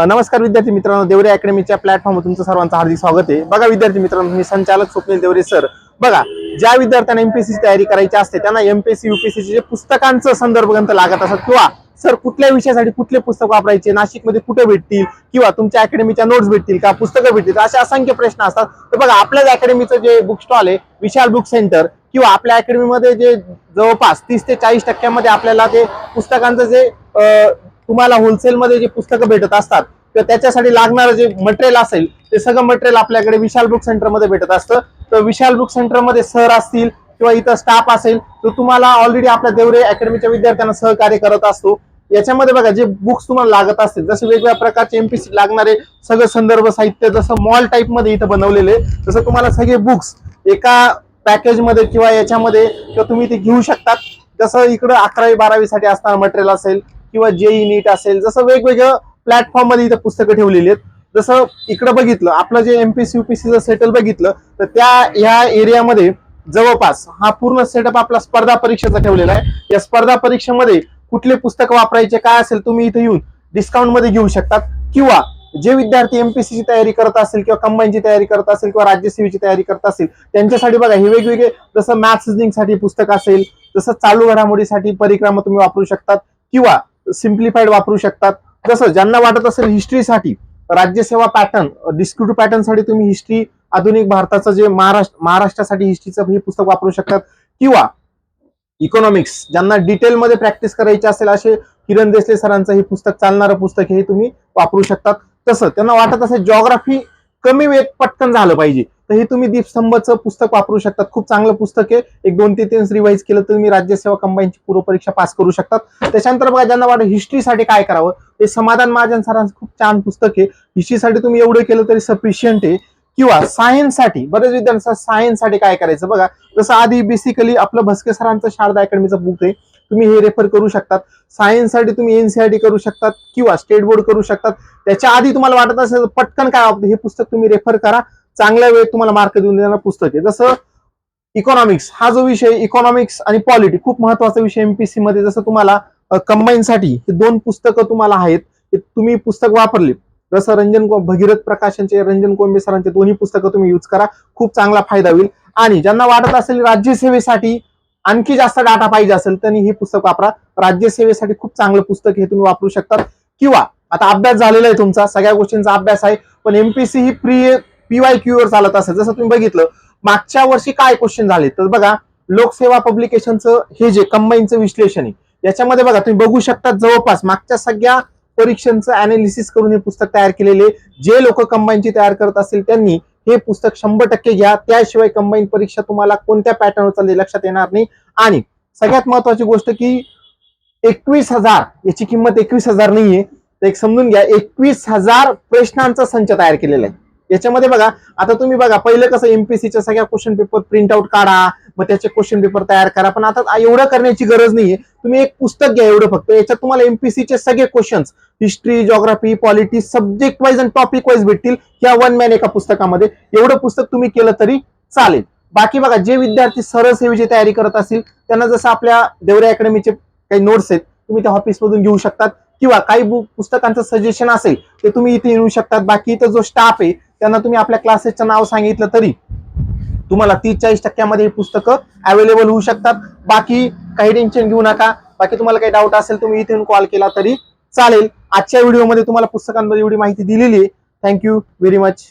नमस्कार विद्यार्थी मित्रांनो देवरे अकॅडमीच्या प्लॅटफॉर्मवर तुमचं सर्वांचं हार्दिक स्वागत आहे. बघा विद्यार्थी मित्रांनो मी संचालक स्वप्नील देवरे सर बघा ज्या विद्यार्थ्यांना एमपीएससी तयारी करायची असते त्यांना एमपीएससी युपीएससी जे पुस्तकांचं संदर्भ ग्रंथ लागत असतात किंवा सर कुठल्या विषयासाठी कुठले पुस्तक वापरायचे नाशिकमध्ये कुठे भेटतील किंवा तुमच्या अकॅडमीच्या नोट्स भेटतील का पुस्तकं भेटतील असे असंख्य प्रश्न असतात. तर बघा आपल्याच अकॅडमीचं जे बुक स्टॉल आहे विशाल बुक सेंटर किंवा आपल्या अकॅडमीमध्ये जे जवळपास तीस ते चाळीस टक्क्यामध्ये आपल्याला ते पुस्तकांचं जे तुम्हाला होलसेलमध्ये जे पुस्तकं भेटत असतात किंवा त्याच्यासाठी लागणारं जे मटेरियल असेल ते सगळं मटेरियल आपल्याकडे विशाल बुक सेंटरमध्ये भेटत असतं. तर विशाल बुक सेंटरमध्ये सर असतील किंवा इथं स्टाफ असेल तर तुम्हाला ऑलरेडी आपल्या देवरे अकॅडमीच्या विद्यार्थ्यांना सहकार्य करत असतो. याच्यामध्ये बघा जे बुक्स तुम्हाला लागत असतील जसे वेगवेगळ्या प्रकारचे एमपीसी लागणारे सगळं संदर्भ साहित्य जसं मॉल टाईपमध्ये इथं बनवलेले तसं तुम्हाला सगळे बुक्स एका पॅकेजमध्ये किंवा याच्यामध्ये किंवा तुम्ही ते घेऊ शकतात. जसं इकडं अकरावी बारावी साठी मटेरियल असेल किंवा जेई नीट असेल जसं वेगवेगळं प्लॅटफॉर्ममध्ये इथं पुस्तकं ठेवलेली आहेत. जसं इकडं बघितलं आपलं जे एमपीसी युपीसीचं सेटल बघितलं तर त्या ह्या एरियामध्ये जवळपास हा पूर्ण सेटअप आपला स्पर्धा परीक्षेचा ठेवलेला आहे. या स्पर्धा परीक्षेमध्ये कुठले पुस्तक वापरायचे काय असेल तुम्ही इथे येऊन डिस्काउंटमध्ये घेऊ शकतात. किंवा जे विद्यार्थी एमपीसीची तयारी करत असेल किंवा कंबाईनची तयारी करत असेल किंवा राज्यसेवेची तयारी करत असेल त्यांच्यासाठी बघा हे वेगवेगळे जसं मॅथ्स रिजनिंगसाठी पुस्तक असेल जसं चालू घडामोडीसाठी परिक्रमा तुम्ही वापरू शकतात. किंवा सिम्प्लिफाईड वापरू शकतात. जसं ज्यांना वाटत असेल हिस्ट्रीसाठी राज्यसेवा पॅटर्न डिस्क्रिप्टिव्ह पॅटर्नसाठी तुम्ही हिस्ट्री आधुनिक भारताचं जे महाराष्ट्र महाराष्ट्रासाठी हिस्ट्रीचं हे पुस्तक वापरू शकतात. किंवा इकॉनॉमिक्स ज्यांना डिटेलमध्ये प्रॅक्टिस करायची असेल असे किरण देसले सरांचं हे पुस्तक चालणारं पुस्तक हे तुम्ही वापरू शकतात. तसं त्यांना वाटत असेल जॉग्राफी कमी वेळेत पटकन झालं पाहिजे. तर हे तुम्ही दीपस्तंभचं पुस्तक वापरू शकतात. खूप चांगलं पुस्तक आहे. एक दोन ते तीन रिवाईज केलं तर तुम्ही राज्यसेवा कंबाईनची पूर्व परीक्षा पास करू शकतात. त्याच्यानंतर बघा ज्यांना वाटत हिस्ट्रीसाठी काय करावं ते समाधान महाजन सरांचं खूप छान पुस्तक आहे. हिस्ट्रीसाठी तुम्ही एवढं केलं तरी सफिशियंट आहे. किंवा सायन्ससाठी बरेच विद्यार्थ्यांना सायन्ससाठी काय करायचं बघा. जसं आधी बेसिकली आपलं भस्के सरांचं शारदा अकॅडमीचं बुक आहे. तुम्ही हे रेफर करू शकतात. सायन्ससाठी तुम्ही एनसीआरटी करू शकतात. किंवा स्टेट बोर्ड करू शकतात. त्याच्या आधी तुम्हाला वाटत असेल पटकन काय हे पुस्तक तुम्ही रेफर करा. चांगल्या वेळेत तुम्हाला मार्क देऊन देणारं पुस्तक आहे. जसं इकॉनॉमिक्स हा जो विषय इकॉनॉमिक्स आणि पॉलिटी खूप महत्त्वाचा विषय एमपीसी मध्ये. जसं तुम्हाला कंबाईनसाठी हे दोन पुस्तकं तुम्हाला आहेत ते तुम्ही पुस्तक वापरले जसं रंजन को- भगीरथ प्रकाशनचे रंजन कोंबे सरांचे दोन्ही पुस्तकं तुम्ही यूज करा. खूप चांगला फायदा होईल. आणि ज्यांना वाटत असेल राज्यसेवेसाठी आणखी जास्त डाटा पाहिजे असेल त्यांनी हे पुस्तक वापरा. राज्यसेवेसाठी खूप चांगलं पुस्तक हे तुम्ही वापरू शकतात. किंवा आता अभ्यास झालेला आहे तुमचा सगळ्या गोष्टींचा अभ्यास आहे पण एमपीसी ही प्रिय पीवाय क्यू वर चालत असेल. जसं तुम्ही बघितलं मागच्या वर्षी काय क्वेश्चन झाले? तर बघा लोकसेवा पब्लिकेशनचं हे जे कंबाईनचं विश्लेषण आहे याच्यामध्ये बघा तुम्ही बघू शकता जवळपास मागच्या सगळ्या परीक्षांचं अनालिसिस करून हे पुस्तक तयार केलेले जे लोक कंबाईनची तयार करत असतील त्यांनी हे पुस्तक शंभर टक्के घ्या. त्याशिवाय कंबाईन परीक्षा तुम्हाला कोणत्या पॅटर्नवर चालली लक्षात येणार नाही. आणि सगळ्यात महत्वाची गोष्ट की एकवीस हजार याची किंमत एकवीस हजार नाहीये. तर एक समजून घ्या एकवीस हजार प्रश्नांचा संच तयार केलेला आहे. याच्यामध्ये बघा आता तुम्ही बघा पहिलं कसं एमपीसीच्या सगळ्या क्वेश्चन पेपर प्रिंट आउट काढा मग त्याचे क्वेश्चन पेपर तयार करा. पण आता एवढं करण्याची गरज नाहीये. तुम्ही एक पुस्तक घ्या एवढं फक्त. याच्यात तुम्हाला एमपीसीचे सगळे questions history geography polity subject wise आणि टॉपिक वाईज भेटतील या वन मॅन एका पुस्तकामध्ये. एवढं पुस्तक तुम्ही केलं तरी चालेल. बाकी बघा जे विद्यार्थी सरळ सेवेची तयारी करत असतील त्यांना जसं आपल्या देवऱ्या अकॅडमीचे काही नोट्स आहेत तुम्ही त्या ऑफिसमधून घेऊ शकतात. किंवा काही बुक पुस्तकांचं सजेशन असेल ते तुम्ही इथे येऊ शकतात. बाकी इथं जो स्टाफ आहे त्यांना तुम्ही आपल्या क्लासेसचं नाव सांगितलं तरी तुम्हाला तीस चाळीस टक्क्यामध्ये ही पुस्तकं अवेलेबल होऊ शकतात. बाकी काही टेन्शन घेऊ नका. बाकी तुम्हाला काही डाऊट असेल तुम्ही इथे कॉल केला तरी चालेल. आजच्या व्हिडिओमध्ये तुम्हाला पुस्तकांमध्ये एवढी माहिती दिलेली आहे. Thank you very much